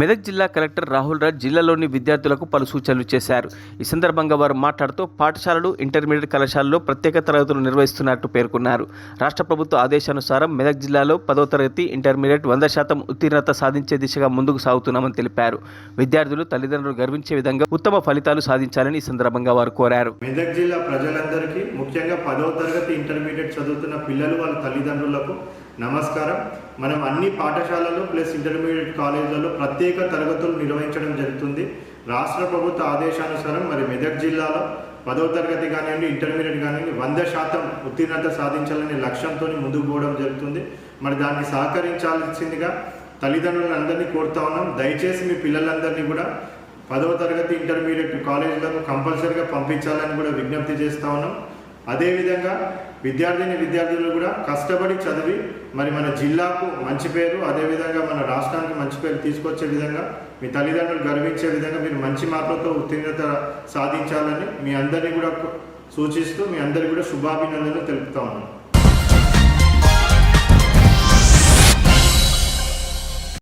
మెదక్ జిల్లా కలెక్టర్ రాహుల్ రాజ్ జిల్లాలోని విద్యార్థులకు పలు సూచనలు చేశారు. ఈ సందర్భంగా వారు మాట్లాడుతూ పాఠశాలలు ఇంటర్మీడియట్ కళాశాలలో ప్రత్యేక తరగతులు నిర్వహిస్తున్నట్టు పేర్కొన్నారు. రాష్ట్ర ప్రభుత్వ ఆదేశానుసారం మెదక్ జిల్లాలో పదో తరగతి ఇంటర్మీడియట్ వంద శాతం ఉత్తీర్ణత సాధించే దిశగా ముందుకు సాగుతున్నామని తెలిపారు. విద్యార్థులు తల్లిదండ్రులు గర్వించే విధంగా ఉత్తమ ఫలితాలు సాధించాలని ఈ సందర్భంగా వారు కోరారు. మెదక్ జిల్లా ప్రజలందరికీ ముఖ్యంగా పదవ తరగతి ఇంటర్మీడియట్ చదువుతున్న పిల్లలు వాళ్ళ తల్లిదండ్రులకు నమస్కారం. మనం అన్ని పాఠశాలలు ప్లస్ ఇంటర్మీడియట్ కాలేజీలలో ప్రత్యేక తరగతులు నిర్వహించడం జరుగుతుంది. రాష్ట్ర ప్రభుత్వ ఆదేశానుసారం మరి మెదక్ జిల్లాలో పదవ తరగతి కానివ్వండి ఇంటర్మీడియట్ కానివ్వండి వంద శాతం ఉత్తీర్ణత సాధించాలనే లక్ష్యంతో ముందుకు పోవడం జరుగుతుంది. మరి దానికి సహకరించాల్సిందిగా తల్లిదండ్రులను అందరినీ కోరుతా ఉన్నాం. దయచేసి మీ పిల్లలందరినీ కూడా పదవ తరగతి ఇంటర్మీడియట్ కాలేజీలకు కంపల్సరీగా పంపించాలని కూడా విజ్ఞప్తి చేస్తా ఉన్నాం. అదేవిధంగా విద్యార్థిని విద్యార్థులు కూడా కష్టపడి చదివి మరి మన జిల్లాకు మంచి పేరు అదేవిధంగా మన రాష్ట్రానికి మంచి పేరు తీసుకొచ్చే విధంగా మీ తల్లిదండ్రులు గర్వించే విధంగా మీరు మంచి మార్కులతో ఉత్తీర్ణత సాధించాలని మీ అందరినీ కూడా సూచిస్తూ మీ అందరికీ కూడా శుభాభినందనలు తెలుపుతా ఉన్నాను.